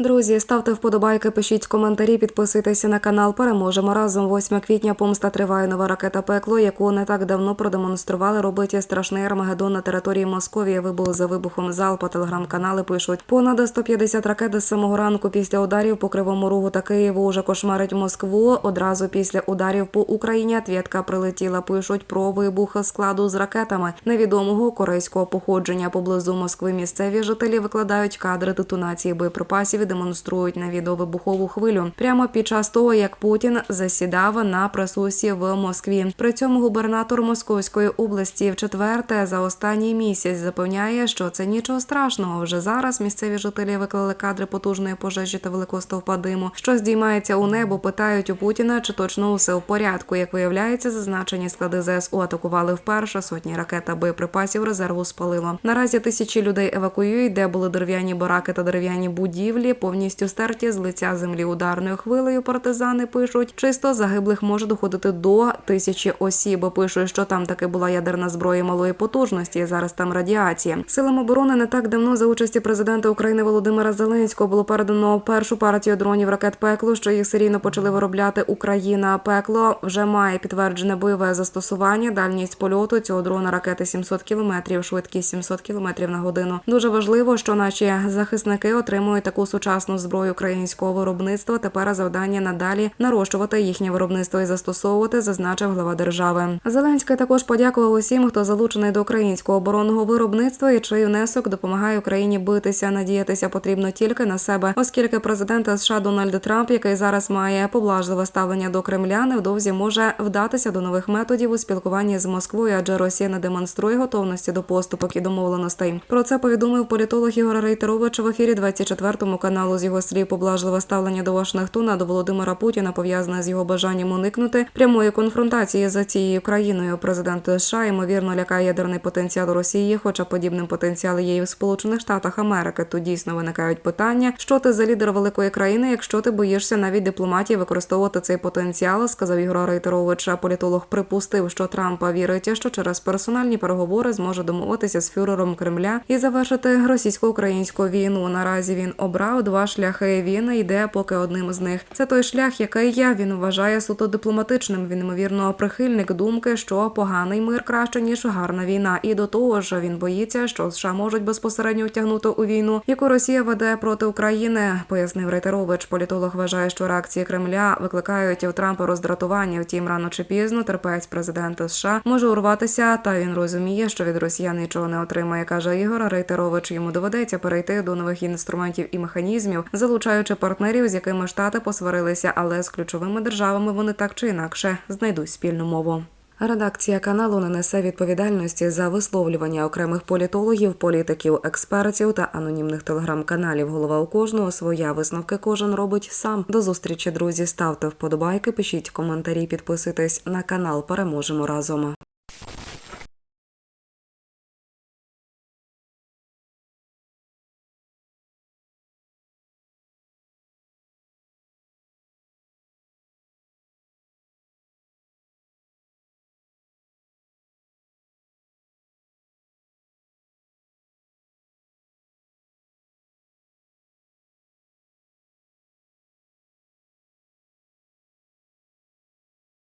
Друзі, ставте вподобайки, пишіть коментарі, підписуйтеся на канал. Переможемо разом. 8 квітня помста триває нова ракета пекло, яку не так давно продемонстрували. Робить страшний Армагеддон на території Московії. Вибув за вибухом залпа. Телеграм-канали пишуть понад 150 ракет з самого ранку після ударів по кривому рогу та Києву уже кошмарить Москву. Одразу після ударів по Україні ответка прилетіла. Пишуть про вибух складу з ракетами невідомого корейського походження поблизу Москви. Місцеві жителі викладають кадри детонації боєприпасів демонструють на відео вибухову хвилю прямо під час того, як Путін засідав на присусі в Москві. При цьому губернатор Московської області в четверте за останній місяць запевняє, що це нічого страшного. Вже зараз місцеві жителі виклали кадри потужної пожежі та великого стовпа диму, що здіймається у небо. Питають у Путіна, чи точно усе в порядку. Як виявляється, зазначені склади ЗСУ атакували вперше. Сотні ракет та боєприпасів резерву спалило. Наразі тисячі людей евакуюють, де були дерев'яні бараки та дерев'яні будівлі, повністю стерті з лиця землі ударною хвилею. Партизани пишуть, чисто загиблих може доходити до тисячі осіб. Пишуть, що там таки була ядерна зброя малої потужності. Зараз там радіація. Силам оборони не так давно за участі президента України Володимира Зеленського було передано першу партію дронів ракет пекло, що їх серійно почали виробляти Україна. Пекло вже має підтверджене бойове застосування. Дальність польоту цього дрона ракети 700 кілометрів, швидкість 700 кілометрів на годину. Дуже важливо, що наші захисники отримують таку сучасну зброю українського виробництва. Тепер завдання надалі нарощувати їхнє виробництво і застосовувати, зазначив глава держави. Зеленський також подякував усім, хто залучений до українського оборонного виробництва і чий внесок допомагає Україні битися. Надіятися потрібно тільки на себе, оскільки президент США Дональд Трамп, який зараз має поблажливе ставлення до Кремля, невдовзі може вдатися до нових методів у спілкуванні з Москвою, адже Росія не демонструє готовності до поступок і домовленостей. Про це повідомив політолог Ігор Рейтерович в ефірі 24 каналу. З його слів поблажливе ставлення до Вашингтона до Володимира Путіна пов'язане з його бажанням уникнути прямої конфронтації за цією країною. Президент США ймовірно лякає ядерний потенціал Росії, хоча подібним потенціал є і в Сполучених Штатах Америки. Тут дійсно виникають питання, що ти за лідер великої країни, якщо ти боїшся навіть дипломатії використовувати цей потенціал, сказав Ігор Рейтерович. Політолог припустив, що Трампа вірить, що через персональні переговори зможе домовитися з фюрером Кремля і завершити російсько-українську війну. Наразі він обрав два шляхи. Він йде поки одним з них. Це той шлях, який я він вважає суто дипломатичним. Він ймовірно прихильник думки, що поганий мир краще ніж гарна війна. І до того ж він боїться, що США можуть безпосередньо втягнути у війну, яку Росія веде проти України. Пояснив Рейтерович. Політолог вважає, що реакції Кремля викликають у Трампа роздратування. Втім, рано чи пізно терпець президента США може урватися, та він розуміє, що від росіян нічого не отримає. каже Ігор Рейтерович. Йому доведеться перейти до нових інструментів і механізмів, залучаючи партнерів, з якими штати посварилися, але з ключовими державами вони так чи інакше знайдуть спільну мову. Редакція каналу не несе відповідальності за висловлювання окремих політологів, політиків, експертів та анонімних телеграм-каналів. Голова у кожного своя висновки кожен робить сам. До зустрічі, друзі. Ставте вподобайки, пишіть коментарі, підписуйтесь на канал. Переможемо разом.